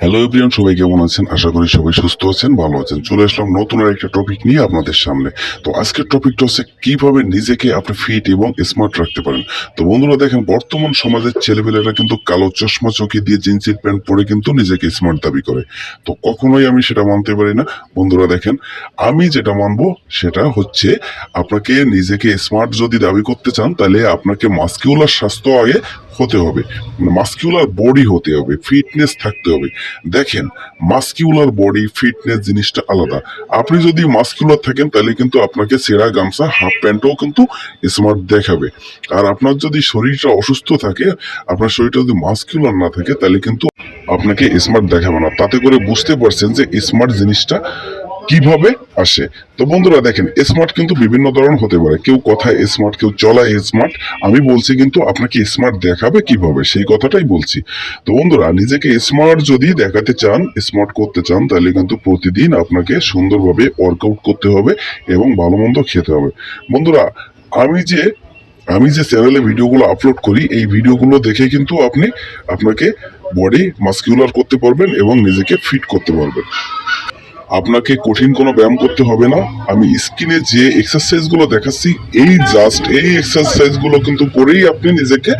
Hello everyone সবাই কেমন আছেন? আশা করি সবাই সুস্থ আছেন, ভালো আছেন। চলে আসলাম নতুন আর একটা টপিক নিয়ে আপনাদের সামনে। তো আজকের টপিকটা হচ্ছে কীভাবে নিজেকে আপনি ফিট এবং স্মার্ট রাখতে পারেন। তো বন্ধুরা, দেখেন, বর্তমান সমাজের ছেলেপেলেরা কিন্তু কালো চশমা চোখে দিয়ে জিন্সের প্যান্ট পরে কিন্তু নিজেকে স্মার্ট দাবি করে। তো কখনোই আমি সেটা মানতে পারি না। বন্ধুরা, দেখেন, আমি যেটা মানবো সেটা হচ্ছে আপনাকে নিজেকে স্মার্ট যদি দাবি করতে চান, তাহলে আপনাকে মাস্কিউলার স্বাস্থ্য আগে হতে হবে মাস্কিউলার বডি হতে হবে ফিটনেস থাকতে হবে। দেখেন মাস্কিউলার বডি ফিটনেস জিনিসটা আলাদা। আপনি যদি মাস্কিউলার থাকেন, তাহলে কিন্তু আপনাকে সেরা গামছা হাফ প্যান্টও কিন্তু স্মার্ট দেখাবে। আর আপনার যদি শরীরটা অসুস্থ থাকে, আপনার শরীরটা যদি মাস্কিউলার না থাকে, তাহলে কিন্তু আপনাকে স্মার্ট দেখাবে না। তাতে করে বুঝতে পারছেন যে স্মার্ট জিনিসটা কীভাবে আসে? তো বন্ধুরা দেখেন স্মার্ট কিন্তু বিভিন্ন ধরনের হতে পারে। কেউ কথায় স্মার্ট কেউ চলায় স্মার্ট আমি বলছি কিন্তু আপনাকে স্মার্ট দেখাবে কীভাবে? সেই কথাটাই বলছি। তো বন্ধুরা, নিজেকে স্মার্ট যদি দেখাতে চান স্মার্ট করতে চান, তাহলে কিন্তু প্রতিদিন আপনাকে সুন্দরভাবে ওয়ার্কআউট করতে হবে এবং ভালো মন্দ খেতে হবে। বন্ধুরা, আমি যে আমি যে চ্যানেলে ভিডিওগুলো আপলোড করি, এই ভিডিওগুলো দেখে কিন্তু আপনি আপনাকে বডি মাস্কিউলার করতে পারবেন এবং নিজেকে ফিট করতে পারবেন। আপনাকে কঠিন কোনো ব্যায়াম করতে হবে না। আমি স্কিনে যে এক্সারসাইজগুলো দেখাচ্ছি, এই জাস্ট এই এক্সারসাইজগুলো কিন্তু করেই আপনি নিজেকে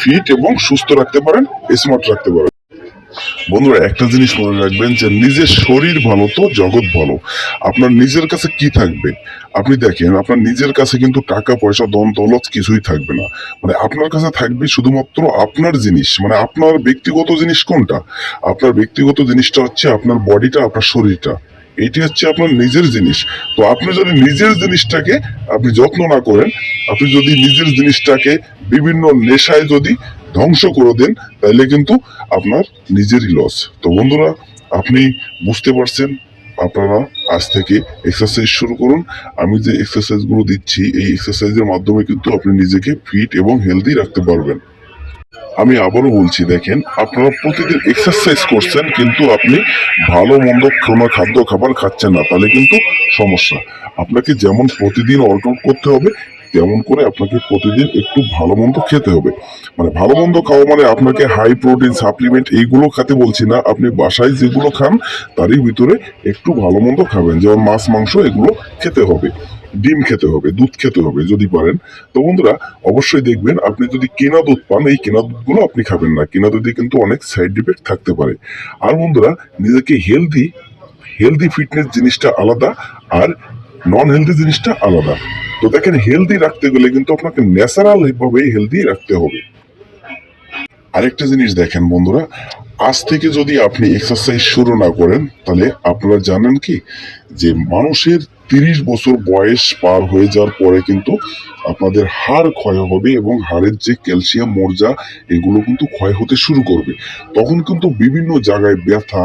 ফিট এবং সুস্থ রাখতে পারেন স্মার্ট রাখতে পারেন। বন্ধুরা, একটা জিনিস মনে রাখবেন যে নিজের শরীর ভালো তো জগৎ ভালো। আপনার নিজের কাছে কি থাকবে? আপনি দেখেন, আপনার নিজের কাছে কিন্তু টাকা, পয়সা দন দৌলত কিছুই থাকবে না। মানে আপনার কাছে থাকবে শুধুমাত্র আপনার জিনিস। মানে আপনার ব্যক্তিগত জিনিস কোনটা? আপনার ব্যক্তিগত জিনিসটা হচ্ছে আপনার বডিটা, আপনার শরীরটা। এটি হচ্ছে আপনার নিজের জিনিস। তো আপনি যদি নিজের জিনিসটাকে আপনি যত্ন না করেন, আপনি যদি নিজের জিনিসটাকে বিভিন্ন নেশায় যদি ধ্বংস করে দেন তাহলে কিন্তু আপনার নিজেরই লস তো বন্ধুরা, আপনি বুঝতে পারছেন, আপনারা আজ থেকে এক্সারসাইজ শুরু করুন। আমি যে এক্সারসাইজগুলো দিচ্ছি, এই এক্সারসাইজের মাধ্যমে কিন্তু আপনি নিজেকে ফিট এবং হেলদি রাখতে পারবেন। আমি আবারও বলছি, দেখেন, আপনারা প্রতিদিন এক্সারসাইজ করছেন, কিন্তু আপনি ভালো মন্দ কোনো খাদ্য খাবার খাচ্ছেন না, তাহলে কিন্তু সমস্যা। আপনাকে যেমন প্রতিদিন ওয়ার্কআউট করতে হবে তেমন করে আপনাকে প্রতিদিন একটু ভালো মন্দ খেতে হবে। মানে ভালো মন্দ খাওয়া মানে আপনাকে হাই প্রোটিন সাপ্লিমেন্ট এইগুলো খেতে বলছি না। আপনি বাসায় যেগুলো খান, তারই ভিতরে একটু ভালো মন্দ খাবেন। যেমন মাছ, মাংস এগুলো খেতে হবে। ডিম খেতে হবে, দুধ খেতে হবে যদি পারেন। তো বন্ধুরা, অবশ্যই দেখবেন আপনি যদি কেনা দুধ পান, এই কেনা দুধগুলো আপনি খাবেন না। কেনা দুধে কিন্তু অনেক সাইড ইফেক্ট থাকতে পারে। আর বন্ধুরা, নিজেকে হেলদি হেলদি ফিটনেস জিনিসটা আলাদা আর নন হেলদি জিনিসটা আলাদা। তো দেখেন হেলদি রাখতে গেলে কিন্তু আপনাকে ন্যাচারাল ভাবে হেলদি রাখতে হবে। আরেকটা জিনিস দেখেন বন্ধুরা, আজ থেকে যদি আপনি এক্সারসাইজ শুরু না করেন, তাহলে আপনারা জানেন কি? যে মানুষের তিরিশ বছর বয়স পার হয়ে যাওয়ার পরে কিন্তু আপনাদের হাড় ক্ষয় হবে এবং হাড়ের যে ক্যালসিয়াম, মর্যা, এগুলো কিন্তু ক্ষয় হতে শুরু করবে। তখন কিন্তু বিভিন্ন জায়গায় ব্যথা,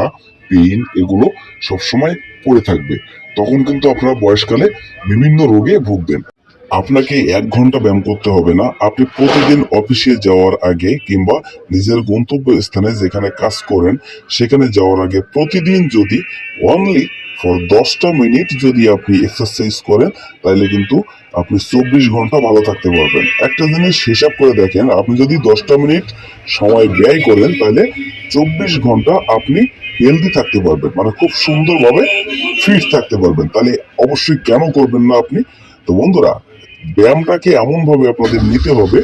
পেইন এগুলো সবসময় পড়ে থাকবে। তখন কিন্তু আপনার বয়সকালে বিভিন্ন রোগে ভুগবেন। আপনাকে এক ঘণ্টা ব্যায়াম করতে হবে না। আপনি প্রতিদিন অফিসে যাওয়ার আগে কিংবা নিজের গন্তব্য স্থানে যেখানে কাজ করেন, সেখানে যাওয়ার আগে প্রতিদিন যদি অনলি ফর দশটা মিনিট যদি আপনি এক্সারসাইজ করেন, তাহলে কিন্তু আপনি চব্বিশ ঘণ্টা ভালো থাকতে পারবেন। একটা জিনিস হিসাব করে দেখেন, আপনি যদি দশটা মিনিট সময় ব্যয় করেন, তাহলে চব্বিশ ঘণ্টা আপনি হেলদি থাকতে পারবেন। মানে খুব সুন্দরভাবে ফিট থাকতে পারবেন। তাহলে অবশ্যই কেন করবেন না আপনি? তো বন্ধুরা ব্যায়ামটাকে এমনভাবে আপনাদের নিতে হবে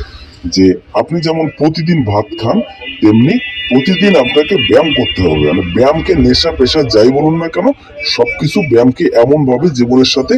যে আপনি যেমন প্রতিদিন ভাত খান, তেমনি প্রতিদিন আপনাকে ব্যায়াম করতে হবে। মানে ব্যায়ামকে নেশা, পেশা যাই বলুন না কেন, সবকিছু ব্যায়ামকে এমনভাবে জীবনের সাথে